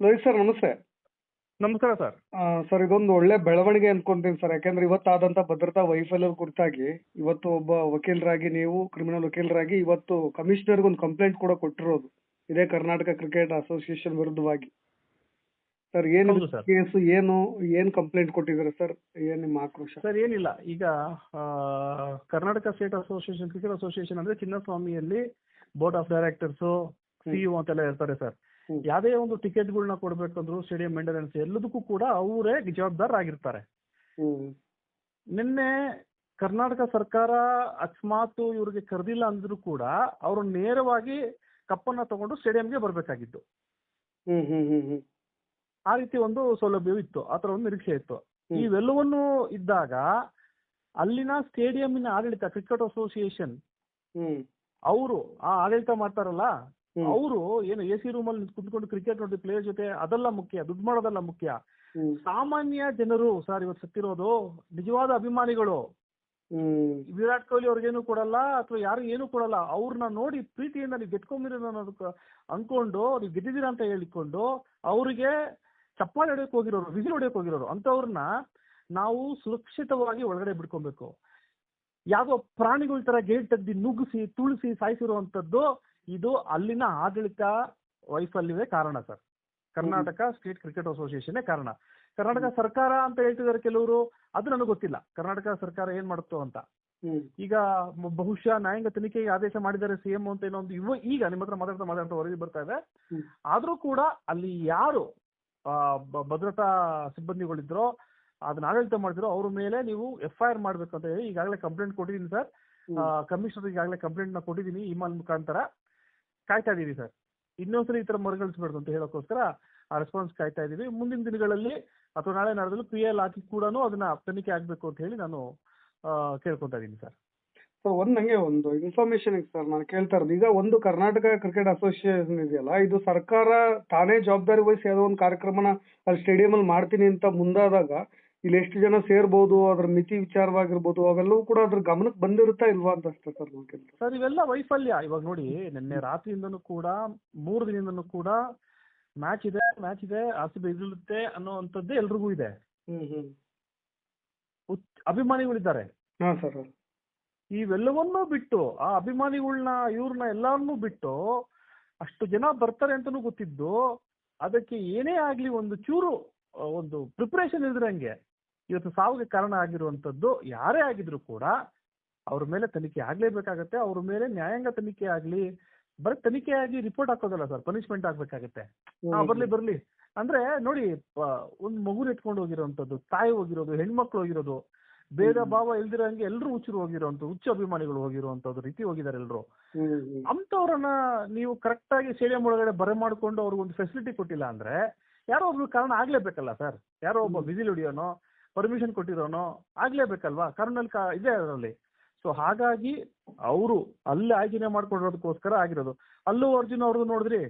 Lohith sir ನಮಸ್ತೆ. ನಮಸ್ಕಾರ sir. Sir ಇದೊಂದು ಒಳ್ಳೆ ಬೆಳವಣಿಗೆ ಅನ್ಕೊಂತೀನಿ ಸರ್. ಯಾಕಂದ್ರೆ ಇವತ್ತಾದಂತ ಭದ್ರತಾ ವೈಫಲ್ಯದ ಕುರಿತಾಗಿ ಇವತ್ತು ಒಬ್ಬ ವಕೀಲರಾಗಿ ನೀವು ಕ್ರಿಮಿನಲ್ ವಕೀಲರಾಗಿ ಇವತ್ತು ಕಮಿಷನರ್ಗೆ ಒಂದು ಕಂಪ್ಲೇಂಟ್ ಕೂಡ ಕೊಟ್ಟಿರೋದು. ಇದೇ ಕರ್ನಾಟಕ ಕ್ರಿಕೆಟ್ ಅಸೋಸಿಯೇಷನ್ ವಿರುದ್ಧವಾಗಿ. ಸರ್ ಏನು ಕೇಸ್ ಸರ್. ಕೇಸು ಏನು ಏನ್ ಕಂಪ್ಲೇಂಟ್ ಕೊಟ್ಟಿದ್ದಾರೆ ಸರ್? ಏನ್ ನಿಮ್ಮ ಆಕ್ರೋಶ? ಸರ್ ಏನಿಲ್ಲ. ಈಗ ಆ, Karnataka state association cricket association ಅಂದ್ರೆ ಚಿನ್ನಸ್ವಾಮಿಯಲ್ಲಿ ಬೋರ್ಡ್ ಆಫ್ ಡೈರೆಕ್ಟರ್ಸ್ ಸಿಇಒ ಅಂತೆಲ್ಲ ಇರ್ತಾರೆ ಸರ್. ಯಾವುದೇ ಒಂದು ಟಿಕೆಟ್ಗಳನ್ನ ಕೊಡ್ಬೇಕಂದ್ರು ಸ್ಟೇಡಿಯಂ ಮೇಂಟೆನೆನ್ಸ್ ಎಲ್ಲದಕ್ಕೂ ಕೂಡ ಅವರೇ ಜವಾಬ್ದಾರರಾಗಿರ್ತಾರೆ ನಿನ್ನೆ ಕರ್ನಾಟಕ ಸರ್ಕಾರ ಅಕಸ್ಮಾತ್ ಇವ್ರಿಗೆ ಕರೆದಿಲ್ಲ ಅಂದ್ರೂ ಕೂಡ ಅವರು ನೇರವಾಗಿ ಕಪ್ಪನ್ನ ತಗೊಂಡು ಸ್ಟೇಡಿಯಂಗೆ ಬರಬೇಕಾಗಿತ್ತು. ಆ ರೀತಿ ಒಂದು ಸೌಲಭ್ಯವೂ ಇತ್ತು ಆ ತರ ಒಂದು ನಿರೀಕ್ಷೆ ಇತ್ತು. ಇವೆಲ್ಲವನ್ನು ಇದ್ದಾಗ ಅಲ್ಲಿನ ಸ್ಟೇಡಿಯಂನ ಆಡಳಿತ ಕ್ರಿಕೆಟ್ ಅಸೋಸಿಯೇಷನ್ ಅವರು ಆ ಆಡಳಿತ ಮಾಡ್ತಾರಲ್ಲ ಅವರು ಏನು ಎ ಸಿ ರೂಮಲ್ಲಿ ಕುತ್ಕೊಂಡು ಕ್ರಿಕೆಟ್ ನೋಡಿ ಪ್ಲೇಯರ್ ಜೊತೆ ಅದೆಲ್ಲ ಮುಖ್ಯ ದುಡ್ಡು ಮಾಡೋದಲ್ಲ ಮುಖ್ಯ. ಸಾಮಾನ್ಯ ಜನರು ಸರ್ ಇವತ್ತು ಸತ್ತಿರೋದು ನಿಜವಾದ ಅಭಿಮಾನಿಗಳು. ವಿರಾಟ್ ಕೊಹ್ಲಿ ಅವ್ರಿಗೇನು ಕೊಡಲ್ಲ ಅಥವಾ ಯಾರು ಏನು ಕೊಡಲ್ಲ ಅವ್ರನ್ನ ನೋಡಿ ಪ್ರೀತಿಯಿಂದ ನೀವು ಗೆದ್ಕೊಂಬಿರೋ ಅನ್ನೋದಕ್ಕೆ ಅನ್ಕೊಂಡು ನೀವು ಗೆದ್ದಿದ್ದೀರಾ ಅಂತ ಹೇಳಿಕೊಂಡು ಅವರಿಗೆ ಚಪ್ಪಾಳೆ ಹೊಡೆಯಕ್ಕೆ ಹೋಗಿರೋರು ವಿಸಿಲ್ ಹೊಡೆಯಕ್ಕೆ ಹೋಗಿರೋರು ಅಂತವ್ರನ್ನ ನಾವು ಸುರಕ್ಷಿತವಾಗಿ ಒಳಗಡೆ ಬಿಡ್ಕೊಬೇಕು ಯಾವುದೋ ಪ್ರಾಣಿಗಳ ತರ ಗೇಟ್ ತೆಗ್ದು ನುಗ್ಗಿಸಿ ತುಳಿಸಿ ಸಾಯಿಸಿರುವಂತದ್ದು ಇದು ಅಲ್ಲಿನ ಆಡಳಿತ ವೈಫಲ್ಯವೇ ಕಾರಣ sir. Karnataka state cricket association ಕಾರಣ. ಕರ್ನಾಟಕ ಸರ್ಕಾರ ಅಂತ ಹೇಳ್ತಿದ್ದಾರೆ ಕೆಲವರು ಅದು ನನಗೆ ಗೊತ್ತಿಲ್ಲ. ಕರ್ನಾಟಕ ಸರ್ಕಾರ ಏನ್ ಮಾಡುತ್ತೋ ಅಂತ. ಈಗ ಬಹುಶಃ ನ್ಯಾಯಾಂಗ ತನಿಖೆಗೆ ಆದೇಶ ಮಾಡಿದ್ದಾರೆ ಸಿಎಂ ಅಂತ ಏನೋ ಒಂದು ಇವ ಈಗ ನಿಮ್ಮ ಹತ್ರ ಮಾತಾಡ್ತಾ ಮಾತಾಡ್ತಾ ವರದಿ ಬರ್ತಾ ಇದೆ. ಆದ್ರೂ ಕೂಡ ಅಲ್ಲಿ ಯಾರು ಆ, ಭದ್ರತಾ ಸಿಬ್ಬಂದಿಗಳಿದ್ರೋ ಅದನ್ನ ಆಡಳಿತ ಮಾಡಿದ್ರು ಅವ್ರ ಮೇಲೆ ನೀವು ಎಫ್ ಐ ಆರ್ ಮಾಡ್ಬೇಕು ಅಂತ ಹೇಳಿ ಈಗಾಗಲೇ ಕಂಪ್ಲೇಂಟ್ ಕೊಟ್ಟಿದ್ದೀನಿ ಸರ್. ಕಮಿಷನರ್ ಈಗಾಗಲೇ ಕಂಪ್ಲೇಂಟ್ನ ಕೊಟ್ಟಿದ್ದೀನಿ ಇಮಾಲ್ ಮುಖಾಂತರ. ಕಾಯ್ತಾ ಇದೀವಿ ಸರ್ ಇನ್ನೊಂದ್ಸರಿ ಈ ತರ ಮರುಗಳಿಸ್ಬಾರ್ದು ಅಂತ ಹೇಳೋಕ್ಕೋಸ್ಕರ ಆ ರೆಸ್ಪಾನ್ಸ್ ಕಾಯ್ತಾ ಇದ್ದೀವಿ ಮುಂದಿನ ದಿನಗಳಲ್ಲಿ ಅಥವಾ ನಾಳೆ ನಾಡಿದ್ರು ಪಿ ಎಲ್ ಹಾಕಿ ಕೂಡ ಅದನ್ನ ತನಿಖೆ ಆಗ್ಬೇಕು ಅಂತ ಹೇಳಿ ನಾನು ಕೇಳ್ಕೊತಾ ಇದ್ದೀನಿ ಸರ್ ಸರ್ ಒಂದ್ ನಂಗೆ ಒಂದು ಇನ್ಫಾರ್ಮೇಶನ್ ಸರ್ ನಾನು ಕೇಳ್ತಾ ಇರೋದು. ಈಗ ಒಂದು ಕರ್ನಾಟಕ ಕ್ರಿಕೆಟ್ ಅಸೋಸಿಯೇಷನ್ ಇದೆಯಲ್ಲ ಇದು ಸರ್ಕಾರ ತಾನೇ ಜವಾಬ್ದಾರಿ ವಹಿಸಿ ಯಾವುದೋ ಒಂದು ಕಾರ್ಯಕ್ರಮನ ಅಲ್ಲಿ ಸ್ಟೇಡಿಯಂ ಅಲ್ಲಿ ಮಾಡ್ತೀನಿ ಅಂತ ಮುಂದಾದಾಗ ಇಲ್ಲಿ ಎಷ್ಟು ಜನ ಸೇರ್ಬೋದು ಅದ್ರ ಮಿತಿ ವಿಚಾರವಾಗಿರ್ಬೋದು ಅವೆಲ್ಲವೂ ಕೂಡ ಅದ್ರ ಗಮನಕ್ಕೆ ಬಂದಿರುತ್ತಾ ಇಲ್ವಾ ಅಂತ ಅಷ್ಟೇ ಸರ್ ಸರ್ ಇವೆಲ್ಲ ವೈಫಲ್ಯ. ಇವಾಗ ನೋಡಿ ನಿನ್ನೆ ರಾತ್ರಿಯಿಂದನೂ ಕೂಡ ಮೂರು ದಿನದಿಂದನೂ ಕೂಡ ಮ್ಯಾಚ್ ಇದೆ ಮ್ಯಾಚ್ ಇದೆ ಆರ್ ಸಿ ಬಿ ಎದುರುತ್ತೆ ಅನ್ನೋವಂಥದ್ದೇ ಎಲ್ರಿಗೂ ಇದೆ. ಹ್ಮ್ ಹ್ಮ್. ಉತ್- ಅಭಿಮಾನಿಗಳಿದ್ದಾರೆ. ಹಾ ಸರ್ ಇವೆಲ್ಲವನ್ನೂ ಬಿಟ್ಟು ಆ ಅಭಿಮಾನಿಗಳನ್ನ ಇವ್ರನ್ನ ಎಲ್ಲಾರನ್ನೂ ಬಿಟ್ಟು ಅಷ್ಟು ಜನ ಬರ್ತಾರೆ ಅಂತನೂ ಗೊತ್ತಿದ್ದು ಅದಕ್ಕೆ ಏನೇ ಆಗ್ಲಿ ಒಂದು ಚೂರು ಒಂದು ಪ್ರಿಪರೇಷನ್ ಇದ್ರಂಗೆ ಇವತ್ತು ಸಾವಿಗೆ ಕಾರಣ ಆಗಿರುವಂತದ್ದು ಯಾರೇ ಆಗಿದ್ರು ಕೂಡ ಅವ್ರ ಮೇಲೆ ತನಿಖೆ ಆಗ್ಲೇಬೇಕಾಗತ್ತೆ ಅವ್ರ ಮೇಲೆ ನ್ಯಾಯಾಂಗ ತನಿಖೆ ಆಗ್ಲಿ ಬರೀ ತನಿಖೆ ಆಗಿ ರಿಪೋರ್ಟ್ ಹಾಕೋದಲ್ಲ ಸರ್ ಪನಿಷ್ಮೆಂಟ್ ಆಗ್ಬೇಕಾಗತ್ತೆ. ಬರ್ಲಿ ಬರ್ಲಿ. ಅಂದ್ರೆ ನೋಡಿ ಒಂದ್ ಮಗುನ ಎತ್ಕೊಂಡು ಹೋಗಿರೋಂಥದ್ದು ತಾಯಿ ಹೋಗಿರೋದು ಹೆಣ್ಮಕ್ಳು ಹೋಗಿರೋದು ಭೇದ. ಭಾವ ಇಲ್ದಿರಂಗೆ ಎಲ್ರು ಹುಚ್ಚರು ಹೋಗಿರೋಂಥ ಉಚ್ಚ ಅಭಿಮಾನಿಗಳು ಹೋಗಿರುವಂತದ್ದು ರೀತಿ ಹೋಗಿದ್ದಾರೆ ಎಲ್ರು. ಅಂತವ್ರನ್ನ ನೀವು ಕರೆಕ್ಟ್ ಆಗಿ ಸ್ಟೇಡಿಯಂ ಒಳಗಡೆ ಬರೆ ಮಾಡ್ಕೊಂಡು ಅವ್ರಿಗೊಂದು ಫೆಸಿಲಿಟಿ ಕೊಟ್ಟಿಲ್ಲ ಅಂದ್ರೆ ಯಾರೋ ಒಬ್ರು ಕಾರಣ ಆಗ್ಲೇಬೇಕಲ್ಲ ಸರ್ ಯಾರೋ ಒಬ್ಬ. ವಿಸಿಲ್ ಹೊಡಿಯೋನೋ ಪರ್ಮಿಷನ್ ಕೊಟ್ಟಿರೋನೋ ಆಗ್ಲೇಬೇಕಲ್ವಾ ಕಾರಣದಲ್ಲಿ ಕಾ ಇದೆ ಅದರಲ್ಲಿ. ಸೊ ಹಾಗಾಗಿ ಅವರು ಅಲ್ಲಿ ಆಯ್ಕೆ ಮಾಡ್ಕೊಂಡಿರೋದಕ್ಕೋಸ್ಕರ ಆಗಿರೋದು. ಅಲ್ಲೂ ಅರ್ಜುನ್ ಅವ್ರದ್ದು ನೋಡಿದ್ರಿ?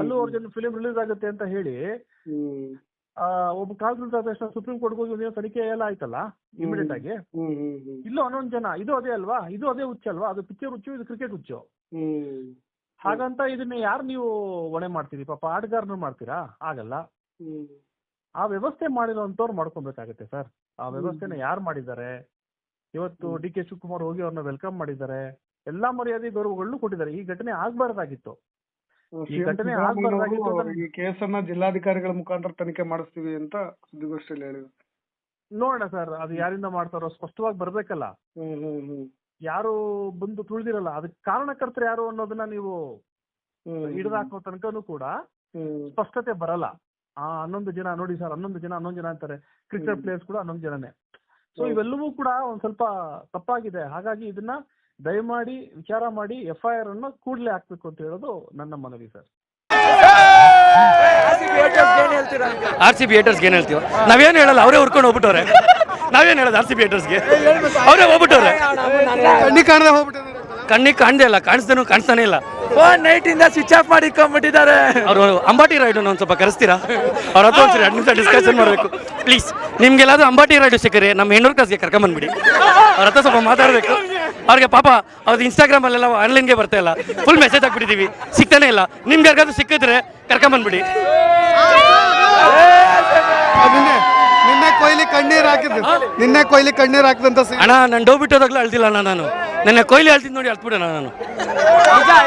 ಅಲ್ಲೂ ಅರ್ಜುನ್ ಫಿಲಿಂ ರಿಲೀಸ್ ಆಗುತ್ತೆ ಅಂತ ಹೇಳಿ ಒಬ್ಬ ಕಾಲ್ ತಕ್ಷಣ ಸುಪ್ರೀಂ ಕೋರ್ಟ್ ಹೋಗಿ ತನಿಖೆ ಎಲ್ಲ ಆಯ್ತಲ್ಲ ಇಮಿಡಿಯೇಟ್ ಆಗಿ? ಇಲ್ಲೂ ಹನ್ನೊಂದು ಜನ. ಇದು ಅದೇ ಅಲ್ವಾ? ಇದು ಅದೇ ಹುಚ್ಚಲ್ವಾ? ಅದು ಪಿಕ್ಚರ್ ಹುಚ್ಚು ಇದು ಕ್ರಿಕೆಟ್ ಹುಚ್ಚು. ಹಾಗಂತ ಇದನ್ನ ಯಾರು ನೀವು ಹೊಣೆ ಮಾಡ್ತೀರಿ? ಪಾಪ ಆಟಗಾರನು ಮಾಡ್ತೀರಾ? ಆಗಲ್ಲ ಆ ವ್ಯವಸ್ಥೆ ಮಾಡಿರೋಂಥವ್ರು ಮಾಡ್ಕೊಬೇಕಾಗತ್ತೆ ಸರ್. ಆ ವ್ಯವಸ್ಥೆನ ಯಾರು ಮಾಡಿದ್ದಾರೆ? ಇವತ್ತು. ಡಿ ಕೆ ಶಿವಕುಮಾರ್ ಹೋಗಿ ಅವ್ರನ್ನ ವೆಲ್ಕಮ್ ಮಾಡಿದ್ದಾರೆ. ಎಲ್ಲಾ ಮರ್ಯಾದೆ ಗೌರವಗಳನ್ನು ಕೊಟ್ಟಿದ್ದಾರೆ. ಈ ಘಟನೆ ಆಗ್ಬಾರ್ದಾಗಿತ್ತು. ಈ ಘಟನೆ ಸಿದ್ದರಾಮಯ್ಯ ಆಗ್ಬಾರ್ದಾಗಿತ್ತು ಈ ಕೇಸನ್ನ ಜಿಲ್ಲಾಧಿಕಾರಿಗಳ ಮುಖಾಂತರ ತನಿಖೆ ಮಾಡಿಸ್ತೀವಿ ಅಂತ ಸುದ್ದಿಗೋಷ್ಠಿಯಲ್ಲಿ ಹೇಳಿದ್ರು ನೋಡೋಣ ಸರ್. ಅದು ಯಾರಿಂದ ಮಾಡ್ತಾರೋ ಸ್ಪಷ್ಟವಾಗಿ ಬರ್ಬೇಕಲ್ಲ. ಯಾರು ಬಂದು ತುಳಿದಿರಲ್ಲ. ಅದಕ್ಕೆ ಕಾರಣಕರ್ತರು ಯಾರು ಅನ್ನೋದನ್ನ ನೀವು ಹಿಡಿದ ಹಿಡಿದಾಕೋ ತನಕನೂ ಕೂಡ ಸ್ಪಷ್ಟತೆ ಬರಲ್ಲ. ಆ ಹನ್ನೊಂದು ಜನ ನೋಡಿ ಸರ್ ಹನ್ನೊಂದು ಜನ ಹನ್ನೊಂದು ಜನ ಅಂತಾರೆ. ಕ್ರಿಕೆಟ್. ಪ್ಲೇಯರ್ಸ್ ಕೂಡ ಹನ್ನೊಂದು ಜನನೇ. ಸೊ ಇವೆಲ್ಲವೂ ಕೂಡ ಒಂದ್ ಸ್ವಲ್ಪ ತಪ್ಪಾಗಿದೆ. ಹಾಗಾಗಿ ಇದನ್ನ ದಯಮಾಡಿ ವಿಚಾರ ಮಾಡಿ ಎಫ್ ಐ ಆರ್ ಅನ್ನು ಕೂಡಲೇ ಹಾಕ್ಬೇಕು ಅಂತ ಹೇಳೋದು ನನ್ನ ಮನವಿ ಸರ್. ಆರ್ ಸಿ ಬಿ ಏಟರ್ಸ್ಗೆ ಏನ್ ಹೇಳ್ತೀವಿ ನಾವೇನು ಹೇಳಲ್ಲ ಅವರೇ ಹುರ್ಕೊಂಡು ಹೋಗ್ಬಿಟ್ಟವ್ರೆ. ನಾವೇನು ಹೇಳೋದು ಆರ್ ಸಿ ಬಿ ಏಟರ್ಸ್ಗೆ ಅವರೇ ಹೋಗ್ಬಿಟ್ಟವ್ರೆ. ಕಣ್ಣಿಗೆ ಕಾಣದೆ ಹೋಗ್ಬಿಟ್ಟಿದ್ದಾರೆ. ಕಣ್ಣಿಗೆ ಕಾಣದೇ ಇಲ್ಲ ಕಾಣಿಸ್ತಾನು ಕಾಣಿಸ್ತಾನೆ ಇಲ್ಲ. ಫೋನ್ ನೈಟ್ ಇಂದ ಸ್ವಿಚ್ ಆಫ್ ಮಾಡಿ ಇಟ್ಕೊಂಡ್ಬಿಟ್ಟಿದ್ದಾರೆ. ಅವರು ಅಂಬಾಟಿ ರೈಡ್ ಒಂದು ಸ್ವಲ್ಪ ಕರೆಸ್ತೀರಾ? ಅವ್ರ ಹತ್ರ ಒಂದ್ಸರಿ ಎರಡು ನಿಮಿಷ ಡಿಸ್ಕಷನ್ ಮಾಡಬೇಕು. ಪ್ಲೀಸ್ ನಿಮ್ಗೆಲ್ಲಾದ್ರೂ ಅಂಬಾಟಿ ರೈಡ್ ಸಿಕ್ಕರೆ ನಮ್ಮ ಹೆಣ್ಣೂರು ಕ್ಲಾಸ್ಗೆ ಕರ್ಕೊಂಬಂದ್ಬಿಡಿ. ಅವ್ರ ಹತ್ರ ಸ್ವಲ್ಪ ಮಾತಾಡಬೇಕು. ಅವ್ರಿಗೆ ಪಾಪ ಅವ್ರದ್ದು ಇನ್ಸ್ಟಾಗ್ರಾಮಲ್ಲೆಲ್ಲ ಆನ್ಲೈನ್ಗೆ ಬರ್ತಾ ಇಲ್ಲ. ಫುಲ್ ಮೆಸೇಜ್ ಹಾಕ್ಬಿಟ್ಟಿದ್ದೀವಿ ಸಿಗ್ತಾನೆ ಇಲ್ಲ. ನಿಮ್ಗೆ ಯಾರಿಗಾದ್ರೂ ಸಿಕ್ಕಿದ್ರೆ ಕರ್ಕೊಂಬಂದ್ಬಿಡಿ. ನಿನ್ನೆ ಕೊಹ್ಲಿ ಕಣ್ಣೀರ್ ಹಾಕಿದಂತ ಅಣ್ಣ ನಾನು ಡೋ ಬಿಟ್ಟೋದಾಗ್ಲೂ ಅಳ್ತಿಲ್ಲ ಅಣ್ಣ ನಾನು. ನನ್ನ ಕೊಯ್ಲಿ ಅಳ್ತಿದ್ ನೋಡಿ ಅಳ್ತ್ಬಿಡೋಣ ನಾನು.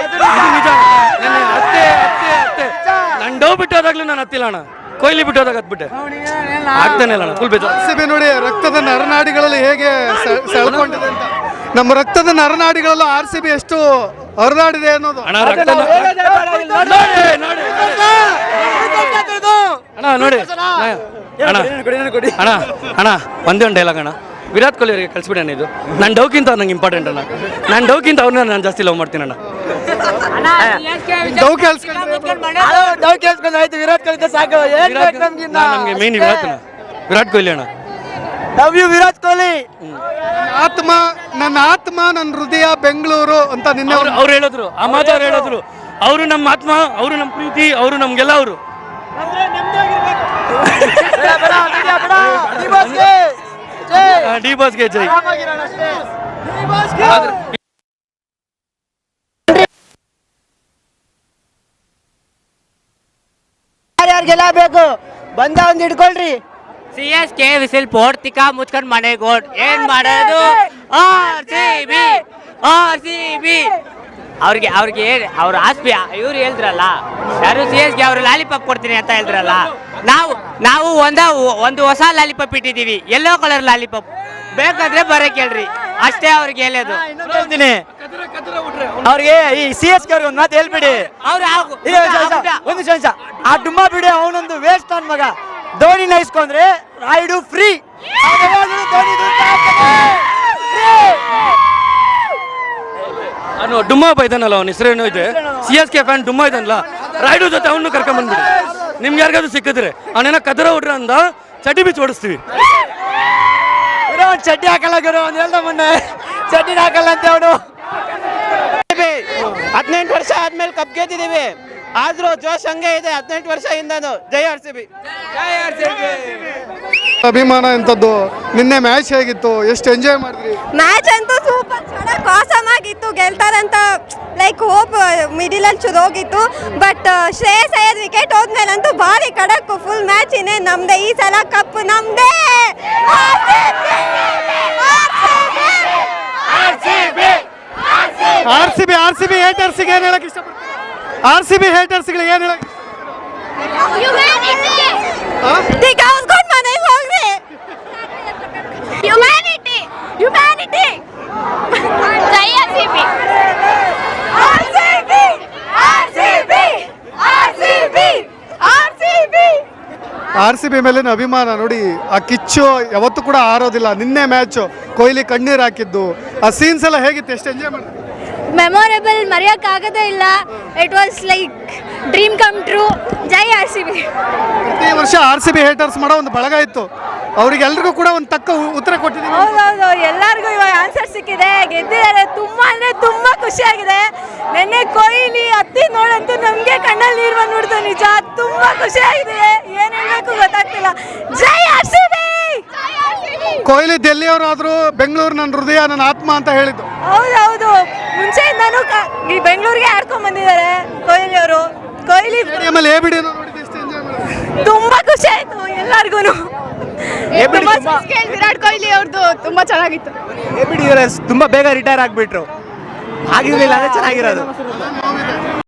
ಇದು ನಿಜ. ನನ್ನ ಅತ್ತೆ ಅತ್ತೆ ಅತ್ತೆ. ನಾನು ಡೋ ಬಿಟ್ಟೋದಾಗ್ಲೂ ನಾನು ಹತ್ತಿಲ್ಲ ಅಣ್ಣ. ಕೊಯ್ಲಿ ಬಿಟ್ಟೋದಾಗ ಹತ್ಬಿಟ್ಟೆ. ಆಗ್ತಾನೆ ಇಲ್ಲ ಅಣ್ಣ ಫುಲ್ ಬೇಜಾರು. ಸಿಬಿ ನೋಡಿ ರಕ್ತದ ನರನಾಡಿಗಳಲ್ಲಿ ಹೇಗೆ ಸೆ- ಸೆಳ್ಕೊಂಡಿದೆ ಅಂತ. ನಮ್ಮ ರಕ್ತದ ನರನಾಡಿಗಳಲ್ಲೂ ಆರ್ ಸಿ ಬಿ ಎಷ್ಟು ಹರಿದಾಡಿದೆ ಅನ್ನೋದು. ಅಣ್ಣ ರಕ್ತ ನೋಡಿ ನೋಡಿ ಅಣ್ಣ ನೋಡಿ. ಅಣ್ಣ ಅಣ್ಣ. ಅಣ್ಣ. ಒಂದೇ ಒಂದು ಡೈಲಾಗ್ ಅಣ್ಣ. ವಿರಾಟ್ ಕೊಹ್ಲಿ ಅವರಿಗೆ ಕಳಿಸ್ಬಿಡಿ ಅಣ್ಣ ಇದು. ನನ್ನ ಡೌಕಿಂತ ನಂಗೆ ಇಂಪಾರ್ಟೆಂಟ್ ಅಣ್ಣ. ನನ್ನ ಡೌಕಿಂತ ಅವ್ರನ್ನ ನಾನು ಜಾಸ್ತಿ ಲವ್ ಮಾಡ್ತೀನಿ ಅಣ್ಣ. ವಿರಾಟ್ ಕೊಹ್ಲಿ. ಸಾಕು. ಏನ್ ವಿರಾಟ್ ಬೇಕು ನಮ್ಗಿನ್ನ? ನಮಗೆ ಮೇನ್ ವಿರಾಟ್ ಅಣ್ಣ ವಿರಾಟ್ ಕೊಹ್ಲಿ ಅಣ್ಣ. Love you Virat Kohli. ಆತ್ಮ ನನ್ನ ಆತ್ಮ ನನ್ನ ಹೃದಯ ಬೆಂಗಳೂರು ಅಂತ ನಿನ್ನೆ ಅವ್ರು ಅವ್ರು ಹೇಳಿದ್ರು. ಆ ಮಾತು ಅವ್ರು ಹೇಳಿದ್ರು. ಅವರು ನಮ್ಮ ಆತ್ಮ ಅವರು ನಮ್ಮ ಪ್ರೀತಿ ಅವರು ನಮ್ಗೆಲ್ಲ ಅವರು. ಡಿ ಬಾಸ್ಗೆ ಜೈ ಗೆಲ್ಲಬೇಕು ಬೇಕು ಬಂದ ಒಂದ್ ಹಿಡ್ಕೊಳ್ರಿ. ಸಿ ಎಸ್ ಕೆ ವಿಸಿಲ್ ಪೋರ್ತಿಕ ಮುಚ್ಕೊಂಡ್ ಮನೆಗೆ ಓಡ್ ಏನ್ ಮಾಡೋದು? R C B. R C B. ಅವ್ರಿಗೆ ಅವ್ರಿಗೆ ಅವ್ರ ಆಸ್ಪಿ ಇವ್ರು ಹೇಳಿದ್ರಲ್ಲ ಯಾರು ಸಿ ಎಸ್ಗೆ ಅವ್ರು ಲಾಲಿಪಾಪ್ ಕೊಡ್ತೀನಿ ಅಂತ ಹೇಳಿದ್ರಲ್ಲ ನಾವು ನಾವು ಒಂದ ಒಂದು ಹೊಸ ಲಾಲಿಪಾಪ್ ಇಟ್ಟಿದೀವಿ ಎಲ್ಲೋ ಕಲರ್ ಲಾಲಿಪಾಪ್. ಬೇಕಾದ್ರೆ ಬರಕ್ ಕೇಳ್ರಿ ಅಷ್ಟೇ ಅವ್ರಿಗೆ ಹೇಳೋದು. ಹೇಳ್ತೀನಿ. ಅವ್ರಿಗೆ ಈ ಸಿ ಎಸ್ ಕೆ ಅವ್ರಿಗೆ ಒಂದ್ ಮಾತು ಹೇಳ್ಬಿಡಿ. ಅವ್ರು ನಿಮಿಷ, ಒಂದ್ ನಿಮಿಷ. ಆ ಡುಮ್ಮ ಬಿಡಿ ಅವನೊಂದು ವೇಸ್ಟ್ ಅನ್ ಮಗ. ಧೋನಿ ನೈಸ್ಕೊಂಡ್ರೆ ರಾಯ್ಡು ಫ್ರೀ ಅವನು ಡುಮ್ಮ ಒಬ್ಬ ಇದ್ದಾನಲ್ಲ ಅವನ ಹೆಸರೇನೋ ಇದೆ. ಸಿ ಎಸ್ ಕೆ ಫ್ಯಾನ್ ಡುಮ್ಮ ಇದ್ದಾನಲ್ಲ ರೈಡು ಜೊತೆ ಅವನು ಕರ್ಕೊಂಬಂದ್ಬಿಡಿ ನಿಮ್ಗೆ ಯಾರಿಗಾದ್ರು ಸಿಕ್ಕಿದ್ರೆ. ಅವನೇನ ಕದರ ಹುಡ್ರ ಅಂದ ಚಟಿ ಬಿಚ್ಚಿ ಓಡಿಸ್ತೀವಿ. ಚಡ್ಡಿ ಹಾಕಲ್ಲ ಗುರು ಅವ್ನು ಹೇಳ್ದ ಮೊನ್ನೆ. ಚಡ್ಡಿ ಹಾಕಲ್ಲ ಅಂತ ಅವನು. ಹದಿನೆಂಟು ವರ್ಷ ಆದ್ಮೇಲೆ ಕಪ್ ಗೆದ್ದಿದೀವಿ ಆದ್ರೂ ಜೋಶ್ ಹಂಗೆ ಇದೆ. ಹದಿನೆಂಟು ವರ್ಷದಿಂದನು ಜೈ ಆರ್ ಸಿ ಬಿ. ಅಭಿಮಾನ ಎಂಥದ್ದು ನಿನ್ನೆ ಮ್ಯಾಚ್ ಹೇಗಿತ್ತು? ಎಷ್ಟು ಎಂಜಾಯ್ ಮಾಡಿದ್ರಿ? ಮ್ಯಾಚ್ ಅಂತೂ ಸೂಪರ್ ಚೆನ್ನಾಗಿ ಕಾಸಮ್ ಆಗಿತ್ತು. ಗೆಲ್ತಾರಂತ ಲೈಕ್ ಹೋಪ್ ಮಿಡಿಲ್ ಅಲ್ಲಿ ಚುರೋಗಿತ್ತು ಬಟ್ ಶ್ರೇಯಸ್ ಅಯ್ಯರ್ ವಿಕೆಟ್ ಹೋದ್ಮೇಲಂತೂ ಭಾರಿ ಕಡಕ್ ಫುಲ್ ಮ್ಯಾಚ್ ಇನ್ನೇ ನಮ್ದೇ ಈ ಸಲ ಕಪ್ ನಮ್ದೇ! R C B R C B ಹೇಟರ್ಸ್ಗೆ ಏನ್ ಹೇಳಕ್ ಇಷ್ಟಪಡ್ತಾರೆ? ಆರ್ ಸಿ ಬಿ ಹೇಟರ್ಸ್ಗಳಿಗೆ ಏನ್ ಹೇಳಕ್ ಕೌಸ್ಕೊಂಡ್ ಮನೆಗೆ ಹೋಗ್ರಿ ಹ್ಯುಮ್ಯಾನಿಟಿ ಹ್ಯುಮ್ಯಾನಿಟಿ ಜೈ R C B R C B R C B R C B R C B R C B ಮೇಲಿನ ಅಭಿಮಾನ ನೋಡಿ ಆ ಕಿಚ್ಚು ಯಾವತ್ತೂ ಕೂಡ ಆರೋದಿಲ್ಲ ನಿನ್ನೆ ಮ್ಯಾಚ್ ಕೊಹ್ಲಿ ಕಣ್ಣೀರ್ ಹಾಕಿದ್ದು. ಆ ಸೀನ್ಸ್ ಎಲ್ಲ ಹೇಗಿತ್ತು? ಎಷ್ಟು ಎಂಜಾಯ್ ಮಾಡಿ ಮೆಮೊರೇಬಲ್ ಮರೆಯೋಕ್ಕಾಗದೇ ಇಲ್ಲ. It was like dream come true Jai R C B ಪ್ರತಿ ವರ್ಷ ಆರ್ ಸಿ ಬಿ ಹೇಟರ್ಸ್ ಮಾಡೋ ಒಂದು ಬಳಗ ಇತ್ತು. ಅವ್ರಿಗೆಲ್ರಿಗೂ ಕೂಡ ಒಂದು ತಕ್ಕ ಉ- ಉತ್ತರ ಕೊಟ್ಟಿದ್ದೀವಿ. ಹೌದೌದು ಎಲ್ಲರಿಗೂ ಇವಾಗ ಆನ್ಸರ್ ಸಿಕ್ಕಿದೆ. ಗೆದ್ದಿದ್ದಾರೆ ತುಂಬಾ ಖುಷಿಯಾಗಿದೆ. ನೆನ್ನೆ ಕೊಹ್ಲಿ ಹತ್ತಿ ನೋಡಂತೂ ನಮಗೆ ಕಣ್ಣಲ್ಲಿ ನೀರು ಬಂದ್ಬಿಡ್ತು. ನಿಜ ತುಂಬಾ ಖುಷಿಯಾಗಿದೆ. ಏನು ಹೇಳಬೇಕು ಗೊತ್ತಾಗ್ತಿಲ್ಲ. ಜೈ ಆರ್ ಸಿ ಬಿ! ಕೊಹ್ಲಿ ಡೆಲ್ಲಿಯವರಾದ್ರು ಬೆಂಗಳೂರು ನನ್ನ ಹೃದಯ ನನ್ನ ಆತ್ಮ ಅಂತ ಹೇಳಿದ್ದು. ಹೌದು ಮುಂಚೆ ಕ- ಈ ಬೆಂಗಳೂರಿಗೆ ಆಡ್ಕೊಂಡ್ ಬಂದಿದ್ದಾರೆ ಕೊಹ್ಲಿ ಅವರು ಕೊಹ್ಲಿ ಆಮೇಲೆ ಎ ಬಿಡಿ ತುಂಬಾ ಖುಷಿ ಆಯ್ತು ಎಲ್ಲಾರ್ಗು ವಿರಾಟ್ ಕೊಹ್ಲಿ ಅವ್ರದ್ದು ತುಂಬಾ ಚೆನ್ನಾಗಿತ್ತು. ತುಂಬಾ ಬೇಗ ರಿಟೈರ್ ಆಗ್ಬಿಟ್ರು. ಆಗಿರ್ಲಿಲ್ಲ ಅಂದ್ರೆ ಚೆನ್ನಾಗಿರೋದು.